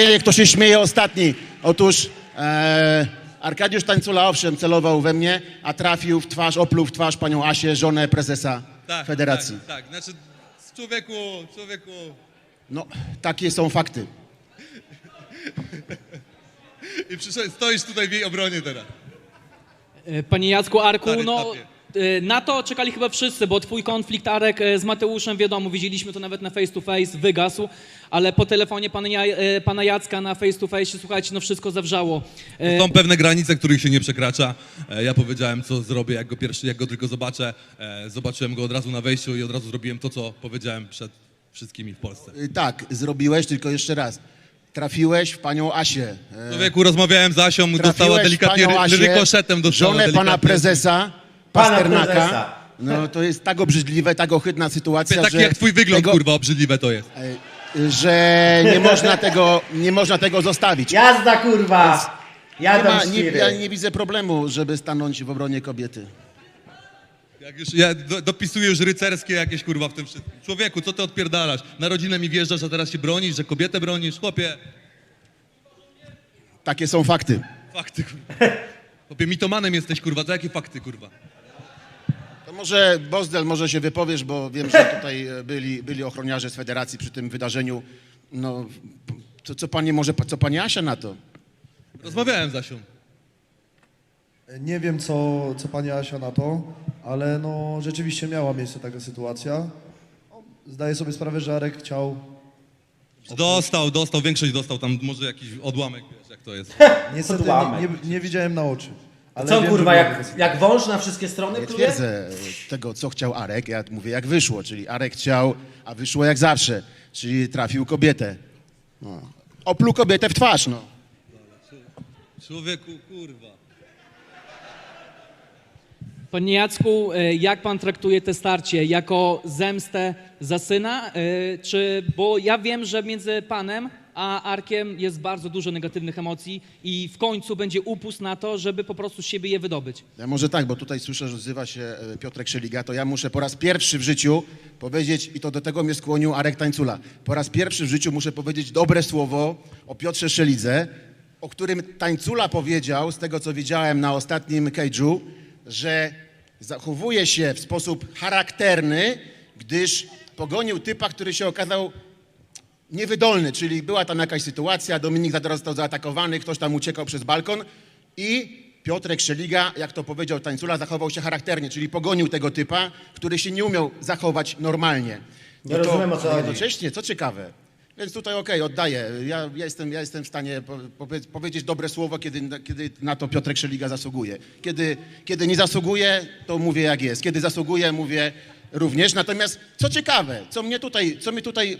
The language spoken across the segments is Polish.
śmieje, kto się śmieje ostatni. Otóż e, Arkadiusz Tańcula owszem celował we mnie, a trafił w twarz, opluł w twarz panią Asię, żonę prezesa federacji. Tak, tak. Znaczy, człowieku, człowieku. No, takie są fakty. I przyszedł, stoisz tutaj w jej obronie teraz. E, Panie Jacku Arku, Stary no tapie. E, na to czekali chyba wszyscy, bo twój konflikt Arek e, z Mateuszem, wiadomo, widzieliśmy to nawet na face to face, wygasł, ale po telefonie pana, Ja- e, pana Jacka na face to face, słuchajcie, no wszystko zawrzało. E, Są pewne granice, których się nie przekracza. E, Ja powiedziałem, co zrobię, jak go pierwszy, jak go tylko zobaczę. E, Zobaczyłem go od razu na wejściu i od razu zrobiłem to, co powiedziałem przed wszystkimi w Polsce. Y, Tak, zrobiłeś, tylko jeszcze raz. Trafiłeś w panią Asię. E, Człowieku, rozmawiałem z Asią, dostała Trafiłeś w delikatnie, rykoszetem dostała żonę pana delikatnie. prezesa, Pana Pasternaka. No to jest tak obrzydliwe, tak ohydna sytuacja, Taki że, jak twój wygląd, tego, kurwa, obrzydliwe to jest. że nie można tego, nie można tego zostawić. Jazda kurwa! Nie ma, nie, ja nie widzę problemu, żeby stanąć w obronie kobiety. Jak już, ja do, dopisuję już rycerskie jakieś, kurwa, w tym wszystkim. Człowieku, co ty odpierdalasz? Na rodzinę mi wjeżdżasz, a teraz się bronisz, że kobietę bronisz? Chłopie, Takie są fakty. fakty, kurwa. Chłopie, mitomanem jesteś, kurwa, to jakie fakty, kurwa? Może Bozdel, może się wypowiesz, bo wiem, że tutaj e, byli, byli ochroniarze z federacji przy tym wydarzeniu. No, co, co pani może, co pani Asia na to? Rozmawiałem z Asią. Nie wiem, co, co pani Asia na to, ale no, rzeczywiście miała miejsce taka sytuacja. Zdaję sobie sprawę, że Arek chciał. Dostał, dostał, większość dostał, tam może jakiś odłamek, wiesz, jak to jest. Niestety nie, nie, nie widziałem na oczy. Ale Co wiem, kurwa, że jak, jak wąż na wszystkie strony Nie pluje? twierdzę e, tego, co chciał Arek, ja mówię jak wyszło, czyli Arek chciał, a wyszło jak zawsze, czyli trafił kobietę. No. Opluł kobietę w twarz, no. Człowieku, kurwa. Panie Jacku, e, jak pan traktuje te starcie? Jako zemstę za syna? E, Czy, bo ja wiem, że między panem a Arkiem jest bardzo dużo negatywnych emocji i w końcu będzie upust na to, żeby po prostu z siebie je wydobyć. Ja może tak, bo tutaj słyszę, że odzywa się e, Piotrek Szeliga, to ja muszę po raz pierwszy w życiu powiedzieć, i to do tego mnie skłonił Arek Tańcula, po raz pierwszy w życiu muszę powiedzieć dobre słowo o Piotrze Szelidze, o którym Tańcula powiedział, z tego co widziałem na ostatnim cage'u, że zachowuje się w sposób charakterny, gdyż pogonił typa, który się okazał niewydolny, czyli była tam jakaś sytuacja, Dominik został zaatakowany, ktoś tam uciekał przez balkon i Piotrek Szeliga, jak to powiedział Tańcula, zachował się charakternie, czyli pogonił tego typa, który się nie umiał zachować normalnie. Nie rozumiem, o co chodzi. Jednocześnie, co ciekawe, więc tutaj okej, oddaję. Ja, ja, jestem, ja jestem w stanie po, powie, powiedzieć dobre słowo, kiedy, kiedy na to Piotrek Szeliga zasługuje. Kiedy, kiedy nie zasługuje, to mówię jak jest. Kiedy zasługuje, mówię również. Natomiast co ciekawe, co mnie tutaj, co mnie tutaj,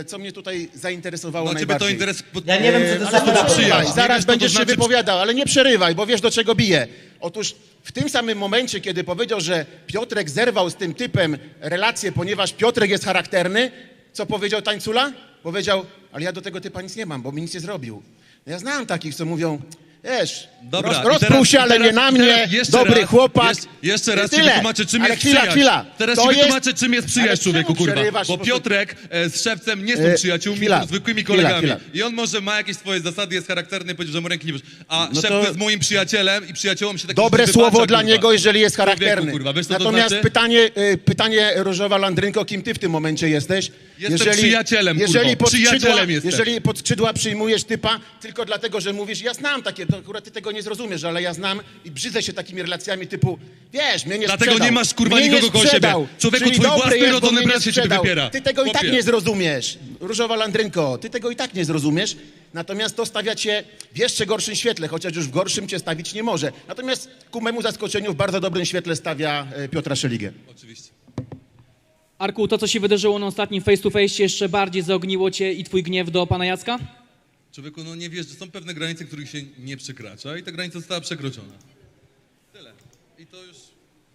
e, co mnie tutaj zainteresowało No ciebie to najbardziej. interesuje. Ja nie wiem, co to E, za ale to przerywaj, przyjaźń. Nie zaraz wiesz, co to będziesz znaczy się przy- wypowiadał, ale nie przerywaj, bo wiesz do czego bije. Otóż w tym samym momencie, kiedy powiedział, że Piotrek zerwał z tym typem relację, ponieważ Piotrek jest charakterny, co powiedział Tańcula? Powiedział, ale ja do tego typa nic nie mam, bo mi nic nie zrobił. Ja znam takich, co mówią, wiesz, Dobra, roz, i rozpruł teraz- się, i ale teraz- nie na i mnie, teraz jeszcze dobry raz, chłopak. jeszcze- jeszcze raz ci Tyle. wytłumaczę, czym ale jest chwila, przyjaźń. chwila. Teraz To ci jest- wytłumaczę, czym jest Ale przyjaźń, człowieku, kurwa. przerywasz Bo? Piotrek e, z Szewcem nie są E, przyjaciółmi, chwila, są zwykłymi chwila, kolegami. chwila. I on może ma jakieś swoje zasady, jest charakterny, powiedział, że mu ręki nie bierz. A No Szewc to- jest moim przyjacielem i przyjaciołom się tak Dobre słowo dla niego, jeżeli jest charakterny. kurwa, wiesz, co to Natomiast znaczy? pytanie, y, pytanie Różowa Landrynko, kim ty w tym momencie jesteś? Jestem przyjacielem, jeżeli kurwo, przyjacielem jestem. jeżeli pod skrzydła przyjmujesz typa tylko dlatego, że mówisz, ja znam takie, to akurat ty tego nie zrozumiesz, ale ja znam i brzydzę się takimi relacjami typu, wiesz, mnie nie Dlatego sprzedał. nie masz, kurwa, mnie nikogo nie koło siebie. Człowieku, Czyli twój dobry własny jest, bo rodzony mnie nie brat się ciebie sprzedał. wybiera. Ty tego i tak Chłopie. nie zrozumiesz. Różowa Landrynko, ty tego i tak nie zrozumiesz. Natomiast to stawia cię w jeszcze gorszym świetle, chociaż już w gorszym cię stawić nie może. Natomiast ku memu zaskoczeniu w bardzo dobrym świetle stawia e, Piotra Szeligę. Oczywiście. Arku, to co się wydarzyło na ostatnim face to face jeszcze bardziej zaogniło cię i twój gniew do pana Jacka? Człowieku, no nie wiesz, że są pewne granice, których się nie przekracza i ta granica została przekroczona. Tyle. I to już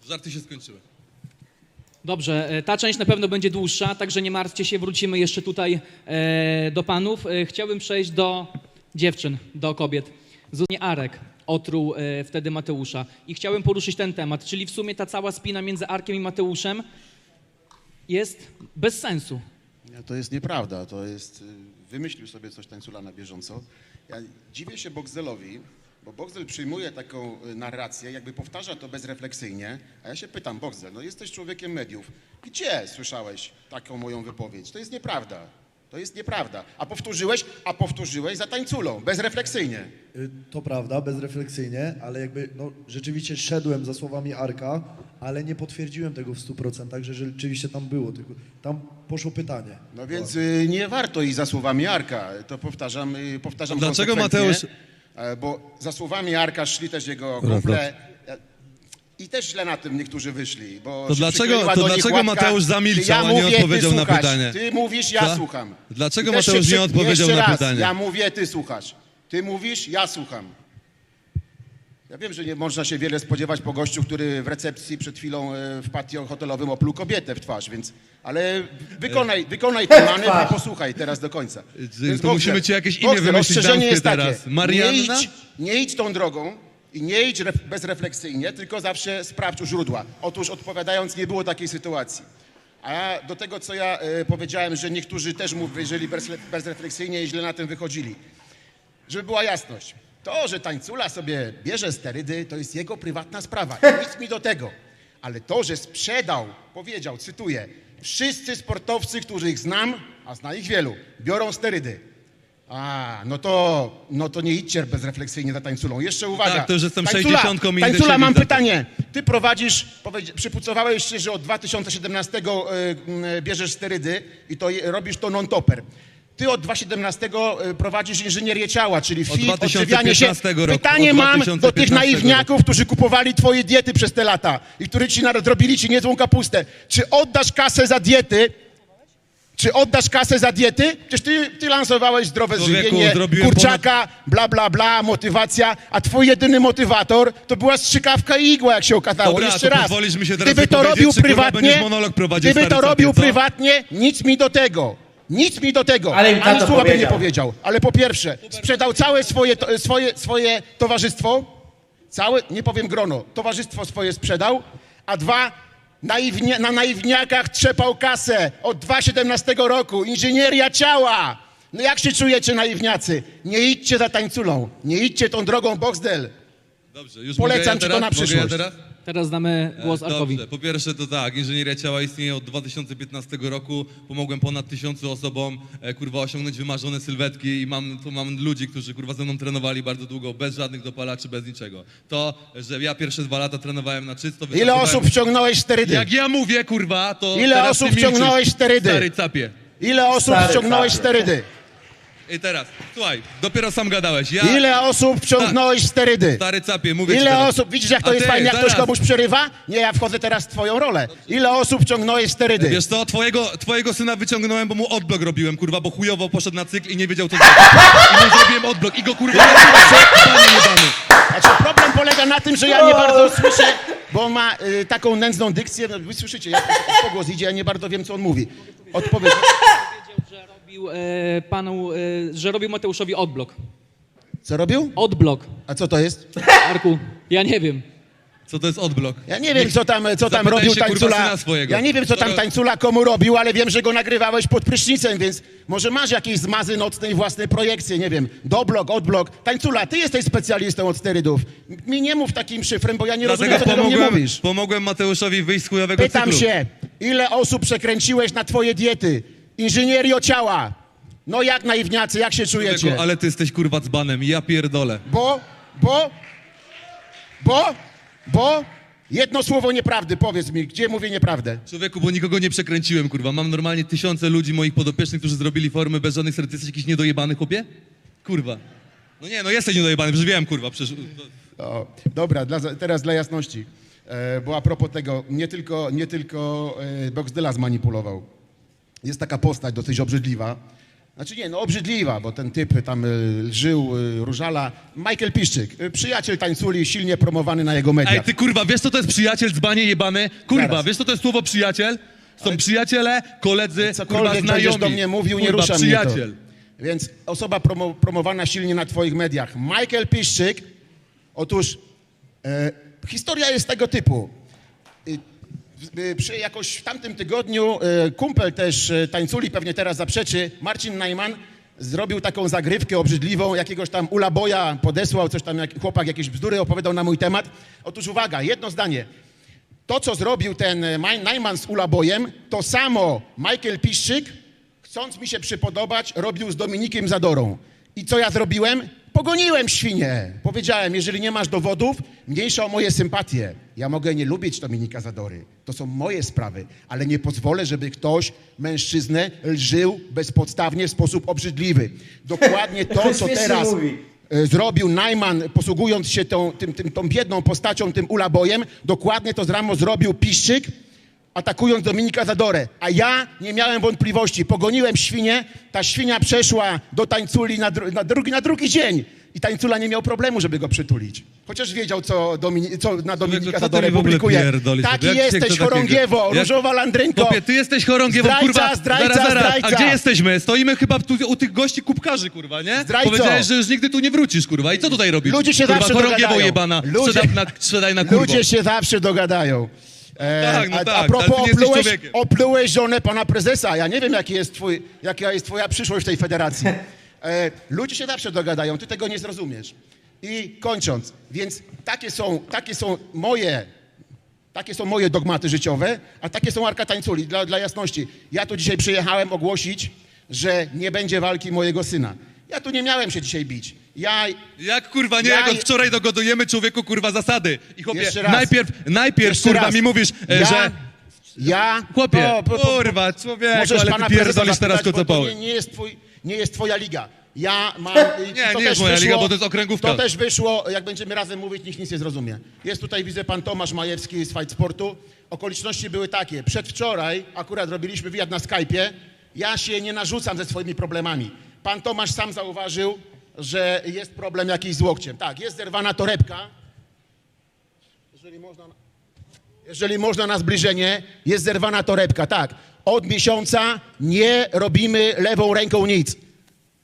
żarty się skończyły. Dobrze, e, ta część na pewno będzie dłuższa, także nie martwcie się, wrócimy jeszcze tutaj e, do panów. E, chciałbym przejść do dziewczyn, do kobiet. Zupełnie Arek otruł e, wtedy Mateusza i chciałem poruszyć ten temat, czyli w sumie ta cała spina między Arkiem i Mateuszem jest bez sensu. To jest nieprawda, to jest... y, wymyślił sobie coś tańcula na bieżąco. Ja dziwię się Boxdelowi, bo Boxdel przyjmuje taką y, narrację, jakby powtarza to bezrefleksyjnie, a ja się pytam, Boxdel, no jesteś człowiekiem mediów, gdzie słyszałeś taką moją wypowiedź? To jest nieprawda. To jest nieprawda. A powtórzyłeś, a powtórzyłeś za tańculą, bezrefleksyjnie. Y, To prawda, bezrefleksyjnie, ale jakby no, rzeczywiście szedłem za słowami Arka, ale nie potwierdziłem tego w 100%, że rzeczywiście tam było, tylko tam poszło pytanie. No więc y, nie warto iść za słowami Arka. To powtarzam, y, powtarzam Dlaczego Mateusz- e, Bo za słowami Arka szli też jego kumple. e, I też źle na tym niektórzy wyszli. Bo To się dlaczego- przykleiła to do nich dlaczego łatka, Mateusz zamilczał, ja a nie odpowiedział na słuchasz. pytanie? Ty mówisz, ja Co? słucham. Dlaczego I też Mateusz nie przy- odpowiedział Jeszcze na raz, pytanie? Ja mówię, ty słuchasz. Ty mówisz, ja słucham. Ja wiem, że nie można się wiele spodziewać po gościu, który w recepcji przed chwilą e, w patio hotelowym opluł kobietę w twarz, więc... Ale wykonaj, wykonaj ten manewr i posłuchaj teraz do końca. Więc to musimy ci jakieś imię wymyślić ostrzeżenie damskie jest takie. teraz. Marianna? Nie idź, nie idź tą drogą i nie idź ref, bezrefleksyjnie, tylko zawsze sprawdź u źródła. Otóż odpowiadając, nie było takiej sytuacji. A do tego, co ja e, powiedziałem, że niektórzy też mówią, jeżeli bezre- bezrefleksyjnie i źle na tym wychodzili. Żeby była jasność. To, że tańcula sobie bierze sterydy, to jest jego prywatna sprawa. Nic mi do tego. Ale to, że sprzedał, powiedział, cytuję, wszyscy sportowcy, których znam, a zna ich wielu, biorą sterydy. A, no to, no to nie idźcie bezrefleksyjnie za tańculą. Jeszcze uwaga. Tak, to już jestem Tańcula, 60 i idę Tańcula, mam pytanie. Ty prowadzisz, przypucowałeś się, że od 2017 y, y, bierzesz sterydy i to je- robisz to non-topper. Ty od 2017 y, prowadzisz inżynierię ciała, czyli Od fit, odżywianie się. 2015 roku. Pytanie Od mam do 2015 tych naiwniaków, którzy kupowali twoje diety przez te lata i którzy ci zrobili ci niezłą kapustę. Czy oddasz kasę za diety? Czy oddasz kasę za diety? Przecież ty, ty lansowałeś zdrowe Człowieku, żywienie, kurczaka, bla, bla, bla, motywacja, a twój jedyny motywator to była strzykawka i igła, jak się okazało. Dobra, Jeszcze raz. Gdyby to robił prywatnie, gdyby to robił prywatnie, nic mi do tego. Nic mi do tego. Ale im Ani tato słowa by nie powiedział. powiedział. Ale po pierwsze, sprzedał całe swoje, to, swoje, swoje towarzystwo, całe, nie powiem grono, towarzystwo swoje sprzedał, a dwa, naiwnia, na naiwniakach trzepał kasę od 2017 roku, inżynieria ciała. No jak się czujecie naiwniacy? Nie idźcie za tańculą, nie idźcie tą drogą Boxdel. Dobrze, już Polecam mogę ja ci to teraz? na Mogę przyszłość. Ja teraz? Teraz damy głos E, Arkowi. Dobrze, po pierwsze to tak, inżynieria ciała istnieje od 2015 roku, pomogłem ponad tysiącu osobom, e, kurwa, osiągnąć wymarzone sylwetki i mam, tu mam ludzi, którzy, kurwa, ze mną trenowali bardzo długo, bez żadnych dopalaczy, bez niczego. To, że ja pierwsze dwa lata trenowałem na czysto... Ile osób wciągnąłeś sterydy? Jak ja mówię, kurwa, to Ile osób wciągnąłeś sterydy? Stary capie. Ile osób Stary wciągnąłeś capie. sterydy? I teraz, słuchaj, dopiero sam gadałeś, ja... Ile osób wciągnąłeś sterydy? Stary capie, mówię ci Ile teraz. osób, widzisz jak to A jest ty, fajnie, jak zaraz. ktoś komuś przerywa? Nie, ja wchodzę teraz w twoją rolę. Ile osób wciągnąłeś sterydy? Wiesz co, twojego, twojego syna wyciągnąłem, bo mu odblok robiłem, kurwa, bo chujowo poszedł na cykl i nie wiedział co zrobić. I mu zrobiłem odblok i go kurwa panie jebany. Znaczy problem polega na tym, że ja nie bardzo słyszę, bo on ma y, taką nędzną dykcję, no, wy słyszycie, jak pogłos idzie, ja nie bardzo wiem, co on mówi. Odpowiedź. Powiedział, że robił e, panu, e, że robił Mateuszowi odblok. Co robił? Odblok. A co to jest? Arku, ja nie wiem. Co to jest odblok? Ja nie wiem, co tam, co tam Zapytaj robił się, kurwa, tańcula. syna swojego. Ja nie wiem, co tam tańcula komu robił, ale wiem, że go nagrywałeś pod prysznicem, więc może masz jakieś zmazy nocnej własnej projekcje, nie wiem, doblok, odblok. Tańcula, ty jesteś specjalistą od sterydów. Mi nie mów takim szyfrem, bo ja nie rozumiem, Dlatego co ty do mnie pomogłem, mówisz. pomogłem Mateuszowi wyjść z chujowego Pytam cyklu. się, ile osób przekręciłeś na twoje diety? Inżynierio ciała. No jak naiwniacy, jak się czujecie? Człowieku, Ale ty jesteś kurwa dzbanem, ja pierdolę. Bo, bo, bo, bo, jedno słowo nieprawdy, powiedz mi, gdzie mówię nieprawdę? Człowieku, bo nikogo nie przekręciłem, kurwa. Mam normalnie tysiące ludzi moich podopiecznych, którzy zrobili formy bez żadnych serc. Ty jesteś jakiś niedojebany, chłopie? Kurwa. No nie, no jesteś niedojebany, przecież wiem, kurwa. Przecież... O, dobra, dla, teraz dla jasności, e, bo a propos tego, nie tylko, nie tylko e, Boxdela zmanipulował. Jest taka postać dosyć obrzydliwa. Znaczy nie, no obrzydliwa, bo ten typ tam e, żył, e, Różala. Michael Piszczyk, e, przyjaciel tańculi, silnie promowany na jego mediach. Ej, ty kurwa, wiesz co to jest przyjaciel, dzbanie jebany? Kurwa, Zaraz. wiesz co to jest słowo przyjaciel? Są przyjaciele, koledzy, kurwa, znajomi. do mnie mówił, nie kurwa, rusza przyjaciel. mnie to. Więc osoba promo, promowana silnie na twoich mediach. Michael Piszczyk, otóż e, historia jest tego typu. Y, y, przy jakoś w tamtym tygodniu e, kumpel też e, tańculi, pewnie teraz zaprzeczy, Marcin Najman, zrobił taką zagrywkę obrzydliwą, jakiegoś tam ulaboja podesłał, coś tam, jak, chłopak jakieś bzdury opowiadał na mój temat. Otóż uwaga, jedno zdanie. To, co zrobił ten Najman z ulabojem, to samo Michael Piszczyk, chcąc mi się przypodobać, robił z Dominikiem Zadorą. I co ja zrobiłem? Pogoniłem świnię. Powiedziałem, jeżeli nie masz dowodów, mniejsza o moje sympatie. Ja mogę nie lubić Dominika Zadory. To są moje sprawy, ale nie pozwolę, żeby ktoś, mężczyznę, lżył bezpodstawnie w sposób obrzydliwy. Dokładnie to, co teraz e, zrobił Najman, posługując się tą, tym, tym, tą biedną postacią, tym ulabojem, dokładnie to z ramo zrobił Piszczyk, atakując Dominika Zadorę. A ja nie miałem wątpliwości. Pogoniłem świnię, ta świnia przeszła do tańculi na, dru- na, drugi, na drugi dzień. I tańcula nie miał problemu, żeby go przytulić. Chociaż wiedział, co, Domini- co na Dominika ty Zadorę publikuje. Taki Jak jesteś, takiego- chorągiewo, Jak- różowa landrynko. Ty jesteś chorągiewą, Zdrajca, kurwa. zdrajca, zaraz, zaraz. zdrajca. A gdzie jesteśmy? Stoimy chyba tu, u tych gości kubkarzy, kurwa, nie? Zdrajco. Powiedziałeś, że już nigdy tu nie wrócisz, kurwa. I co tutaj robisz? Ludzie się kurwa, zawsze chorągiewo dogadają. jebana. Ludzie- Sprzedaj na, sprzedaj na kurwo. Ludzie się zawsze dogadają. E, tak, no a, tak, a propos, oplułeś, oplułeś żonę pana prezesa. Ja nie wiem, jaki jest twój, jaka jest twoja przyszłość w tej federacji. E, ludzie się zawsze dogadają, ty tego nie zrozumiesz. I kończąc, więc takie są, takie są moje takie są moje dogmaty życiowe, a takie są Arka Tańculi. Dla, dla jasności, ja tu dzisiaj przyjechałem ogłosić, że nie będzie walki mojego syna. Ja tu nie miałem się dzisiaj bić. Ja Jak kurwa nie, Ja jak od wczoraj dogodujemy człowieku kurwa zasady. I chłopie, Jeszcze raz. najpierw, najpierw Jeszcze kurwa raz. mi mówisz, e, ja, że... Ja... Chłopie, No, po- po- kurwa, człowieku, Możesz ale pana ty pierdolisz teraz zapytać, bo to kocopoły. nie, nie, jest twój, nie jest twoja liga. Ja mam... Nie, nie jest moja liga, bo to jest okręgówka. To też wyszło, jak będziemy razem mówić, nikt nic nie zrozumie. Jest tutaj, widzę, pan Tomasz Majewski z Fight Sportu. Okoliczności były takie. Przedwczoraj akurat robiliśmy wywiad na Skype'ie. Ja się nie narzucam ze swoimi problemami. Pan Tomasz sam zauważył, że jest problem jakiś z łokciem. Tak, jest zerwana torebka. Jeżeli można... Jeżeli można na zbliżenie, jest zerwana torebka, tak. Od miesiąca nie robimy lewą ręką nic.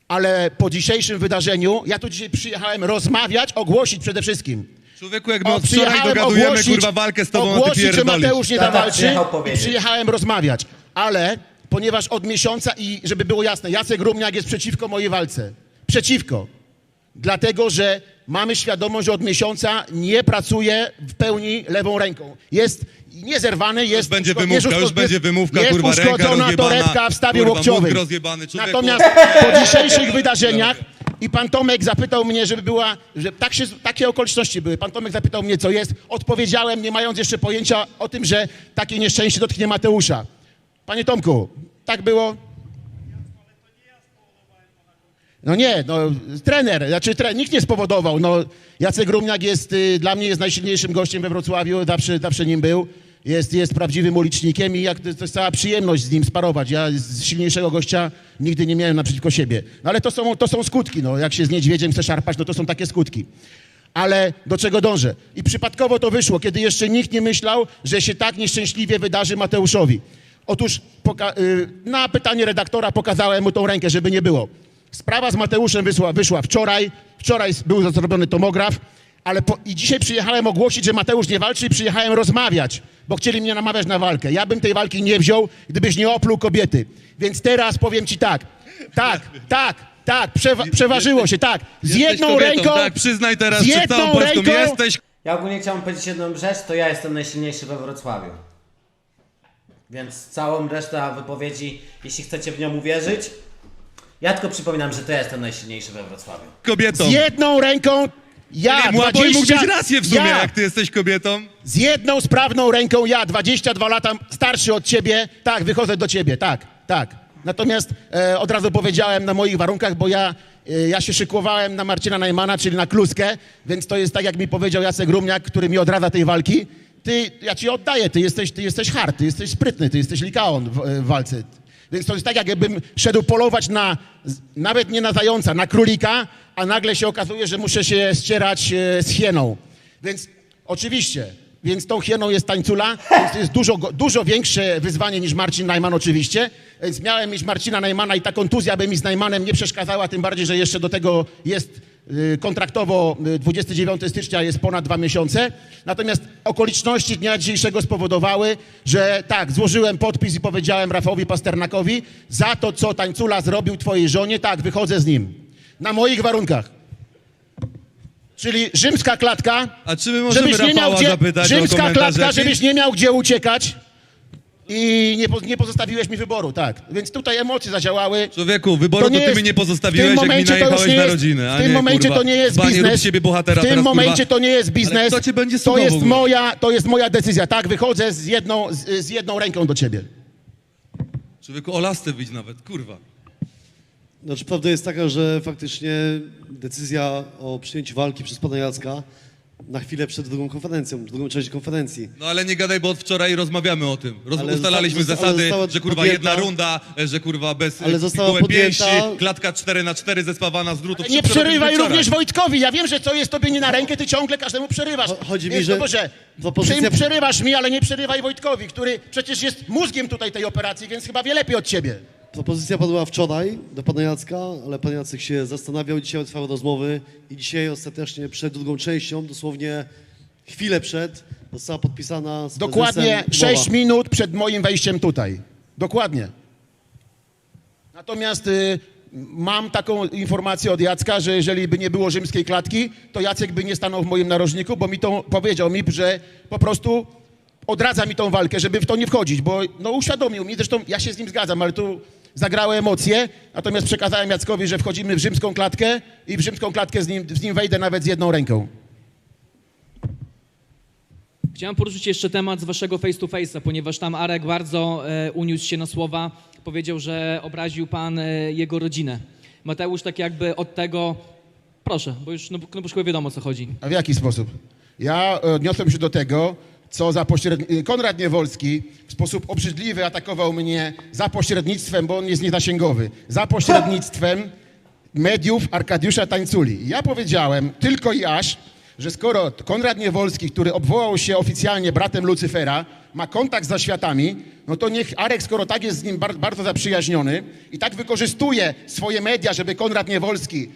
Ale po dzisiejszym wydarzeniu, ja tu dzisiaj przyjechałem rozmawiać, ogłosić przede wszystkim. Człowieku, jak my od wczoraj dogadujemy ogłosić- kurwa walkę z tobą, a ty ogłosić, że. Mateusz nie da Tata walczy przyjechał i przyjechałem rozmawiać. Ale ponieważ od miesiąca i żeby było jasne, Jacek Rumniak jest przeciwko mojej walce. Przeciwko. Dlatego, że mamy świadomość, że od miesiąca nie pracuje w pełni lewą ręką. Jest niezerwany, jest... będzie uszko- wymówka, jest już będzie wymówka, jest kurwa, ręka uszkodzona torebka w stawie kurwa. Natomiast po dzisiejszych wydarzeniach i pan Tomek zapytał mnie, żeby była, że tak się, takie okoliczności były. Pan Tomek zapytał mnie, co jest. Odpowiedziałem, nie mając jeszcze pojęcia o tym, że takie nieszczęście dotknie Mateusza. Panie Tomku, tak było? No nie, no trener, znaczy tre, nikt nie spowodował. No, Jacek Rumniak jest, y, dla mnie jest najsilniejszym gościem we Wrocławiu, zawsze, zawsze nim był. Jest, jest prawdziwym ulicznikiem i jak, to jest cała przyjemność z nim sparować. Ja z silniejszego gościa nigdy nie miałem naprzeciwko siebie. No ale to są, to są skutki, no jak się z niedźwiedziem chce szarpać, no to są takie skutki. Ale do czego dążę? I przypadkowo to wyszło, kiedy jeszcze nikt nie myślał, że się tak nieszczęśliwie wydarzy Mateuszowi. Otóż y, na pytanie redaktora pokazałem mu tą rękę, żeby nie było. Sprawa z Mateuszem wyszła, wyszła wczoraj. Wczoraj był zrobiony tomograf, ale po, i dzisiaj przyjechałem ogłosić, że Mateusz nie walczy i przyjechałem rozmawiać, bo chcieli mnie namawiać na walkę. Ja bym tej walki nie wziął, gdybyś nie opluł kobiety. Więc teraz powiem ci tak, tak, tak, tak, przewa- przeważyło się, tak. Z jedną kobietą, ręką, Tak, przyznaj teraz z przed całą jedną Polską, ręką, jesteś Ja ogólnie chciałem powiedzieć jedną rzecz, to ja jestem najsilniejszy we Wrocławiu. Więc całą resztę wypowiedzi, jeśli chcecie w nią uwierzyć, ja tylko przypominam, że to ja jestem najsilniejszy we Wrocławiu. kobietą. z jedną ręką, ja, Nie, Młaboj mógł 20, mieć rację w sumie, ja, jak ty jesteś kobietą. Z jedną sprawną ręką ja, 22 lata starszy od ciebie, tak, wychodzę do ciebie, tak, tak. Natomiast e, od razu powiedziałem na moich warunkach, bo ja, e, ja się szykowałem na Marcina Najmana, czyli na kluskę, więc to jest tak, jak mi powiedział Jacek Rumniak, który mi odradza tej walki. Ty, ja ci oddaję, ty jesteś, ty jesteś hard, ty jesteś sprytny, ty jesteś likaon w, e, w walce. Więc to jest tak, jakbym szedł polować na, nawet nie na zająca, na królika, a nagle się okazuje, że muszę się ścierać e, z hieną. Więc oczywiście, więc tą hieną jest tańcula, więc to jest dużo, dużo większe wyzwanie niż Marcin Najman oczywiście. Więc miałem mieć Marcina Najmana i ta kontuzja by mi z Najmanem nie przeszkadzała, tym bardziej, że jeszcze do tego jest kontraktowo y, 29 stycznia jest ponad dwa miesiące. Natomiast okoliczności dnia dzisiejszego spowodowały, że tak, złożyłem podpis i powiedziałem Rafałowi Pasternakowi za to, co Tańcula zrobił twojej żonie, tak, wychodzę z nim. Na moich warunkach. Czyli rzymska klatka, A czy my możemy żebyś nie miał Rafała gdzie, zapytać o rzymska klatka, żebyś nie miał gdzie uciekać i nie, po, nie pozostawiłeś mi wyboru, tak. Więc tutaj emocje zadziałały. Człowieku, wyboru To to, nie ty jest- mi nie w tym pozostawiłeś, jak mi momencie to już najechałeś nie na jest- rodzinę. a w tym nie, momencie kurwa, to nie jest biznes. Siebie bohatera w tym teraz, momencie kurwa. to nie jest biznes. To jest moja, to jest moja decyzja. Tak, wychodzę z jedną, z, z jedną ręką do ciebie. Człowieku, o lasce wyjdź nawet, kurwa. Znaczy, prawda jest taka, że faktycznie decyzja o przyjęciu walki przez pana Jacka na chwilę przed drugą konferencją, drugą część konferencji. No ale nie gadaj, bo od wczoraj rozmawiamy o tym. Roz, Ale ustalaliśmy zosta- ale zasady, została że kurwa podjęta- jedna runda, e, że kurwa bez Ale e, została gołe pięści, podjęta- klatka 4 na 4 zespawana z drutów. Nie Wszystko przerywaj również. Wojtkowi. Ja wiem, że co jest tobie nie na rękę, ty ciągle każdemu przerywasz. Cho- chodzi mi, Więc, że no Boże, propozycja- przerywasz mi, ale nie przerywaj Wojtkowi, który przecież jest mózgiem tutaj tej operacji, więc chyba wie lepiej od ciebie. Propozycja padła wczoraj do pana Jacka, ale pan Jacek się zastanawiał, dzisiaj trwały rozmowy i dzisiaj ostatecznie przed drugą częścią, dosłownie chwilę przed, została podpisana z Dokładnie prezesem 6 umowa. minut przed moim wejściem tutaj. Dokładnie. Natomiast y, mam taką informację od Jacka, że jeżeli by nie było rzymskiej klatki, to Jacek by nie stanął w moim narożniku, bo mi to powiedział mi, że po prostu odradza mi tą walkę, żeby w to nie wchodzić, bo no, uświadomił mi, zresztą ja się z nim zgadzam, ale tu zagrały emocje, natomiast przekazałem Jackowi, że wchodzimy w rzymską klatkę i w rzymską klatkę z nim, z nim wejdę nawet z jedną ręką. Chciałem poruszyć jeszcze temat z waszego face to face'a, ponieważ tam Arek bardzo e, uniósł się na słowa. Powiedział, że obraził pan e, jego rodzinę. Mateusz tak jakby od tego... Proszę, bo już, no, no bo wiadomo o co chodzi. A w jaki sposób? Ja e, odniosłem się do tego, co za pośredni... Konrad Niewolski w sposób obrzydliwy atakował mnie za pośrednictwem, bo on jest niezasięgowy, za pośrednictwem mediów Arkadiusza Tańculi. Ja powiedziałem tylko i aż, że skoro Konrad Niewolski, który obwołał się oficjalnie bratem Lucyfera, ma kontakt za światami, no to niech Arek, skoro tak jest z nim bar- bardzo zaprzyjaźniony i tak wykorzystuje swoje media, żeby Konrad Niewolski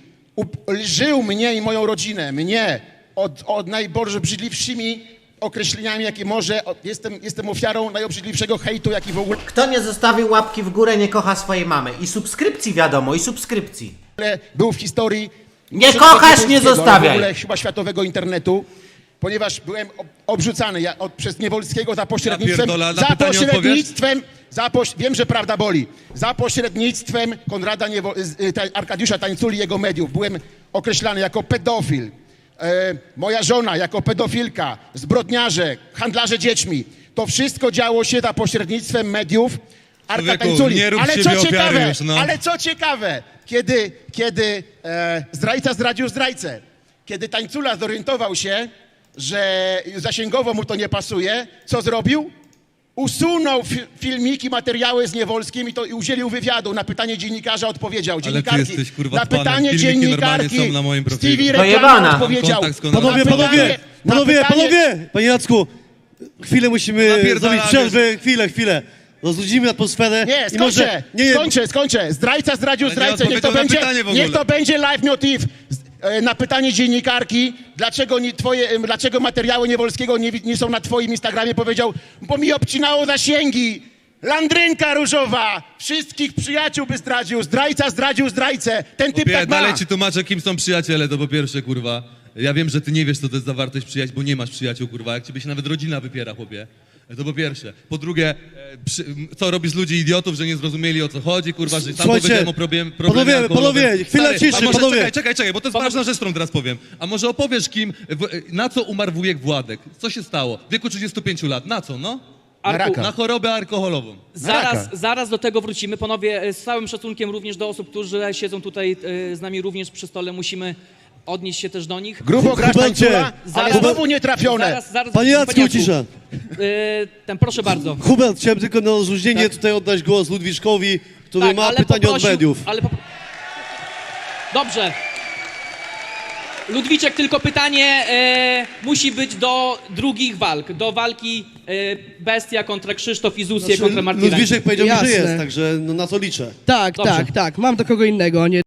lżył mnie i moją rodzinę, mnie od, od najobrzydliwszymi określeniami, jakie może. Jestem, jestem ofiarą najobrzydliwszego hejtu, jaki w ogóle Kto nie zostawił łapki w górę, nie kocha swojej mamy. I subskrypcji wiadomo, i subskrypcji. był w historii. Nie kochasz, nie zostawiaj. W ogóle chyba światowego internetu. Ponieważ byłem ob- obrzucany ja, od, przez Niewolskiego za pośrednictwem. za pośrednictwem. Za poś, wiem, że prawda boli. Za pośrednictwem Konrada Niewo, z- y, Arkadiusza Tańculi i jego mediów byłem określany jako pedofil. E, moja żona jako pedofilka, zbrodniarze, handlarze dziećmi. To wszystko działo się za pośrednictwem mediów Arka Tańculi. Ale co ciekawe, już, no. ale co ciekawe, kiedy, kiedy e, zdrajca zdradził zdrajcę, kiedy Tańcula zorientował się, że zasięgowo mu to nie pasuje, co zrobił? Usunął fi filmiki, materiały z Niewolskim i, to, i udzielił wywiadu. Na pytanie dziennikarza odpowiedział. Ale ty Dziennikarki, jesteś, kurwa, na panem. pytanie dziennikarki są na moim profilu. Stevie Dojebana. Reklama odpowiedział. Kontakt z Konradem. Panowie, Na panowie, pytanie- na panowie, pytanie- panowie! Panie Jacku, chwilę musimy zrobić przerwę, chwilę, chwilę. Rozludzimy atmosferę Nie, i skończę, może... Nie, nie, skończę, skończę. Zdrajca zdradził Ale nie zdrajcę. Niech to, odpowiedział na będzie, pytanie w ogóle. niech to będzie live motiv. E, Na pytanie dziennikarki, dlaczego, nie, twoje, dlaczego materiały Niewolskiego nie, nie są na twoim Instagramie, powiedział, bo mi obcinało zasięgi. Landrynka różowa, wszystkich przyjaciół by zdradził, zdrajca zdradził zdrajcę. Ten typ Popie, tak ma. dalej ci tłumaczę, kim są przyjaciele, to po pierwsze, kurwa. Ja wiem, że ty nie wiesz, co to jest zawartość przyjaciół, bo nie masz przyjaciół, kurwa. Jak ciebie się nawet rodzina wypiera, chłopie. To po pierwsze. Po drugie, e, przy, co robisz z ludzi idiotów, że nie zrozumieli o co chodzi, kurwa, że sam Słuchajcie, powiedziałem o problem, problemie panowie, alkoholowym. panowie, chwila Stary, ciszy, a może, panowie. Czekaj, czekaj, czekaj, bo to jest ważna rzecz, którą teraz powiem. A może opowiesz kim, w, na co umarł wujek Władek? Co się stało? W wieku 35 lat. Na co, no? Arku. Na chorobę alkoholową. Zaraz, raka. zaraz do tego wrócimy. Panowie, e, z całym szacunkiem również do osób, którzy siedzą tutaj e, z nami również przy stole, musimy odnieść się też do nich. Grubo grasz Hubercie, tańcula, ale zaraz- znowu nietrafione. Zaraz, zaraz, Panie Jacku, cisza. e, ten, proszę bardzo. Hubert, chciałem tylko na rozluźnienie Tak. tutaj oddać głos Ludwiczkowi, który Tak, ma ale pytanie poprosił- od mediów. Ale po... Dobrze. Ludwiczek, tylko pytanie e, musi być do drugich walk. Do walki e, Bestia kontra Krzysztof i Zusie kontra Martina. Ludwiczek powiedział mi, że Jasne. jest, także no, na to liczę. Tak, Dobrze. tak, tak. Mam do kogo innego, a nie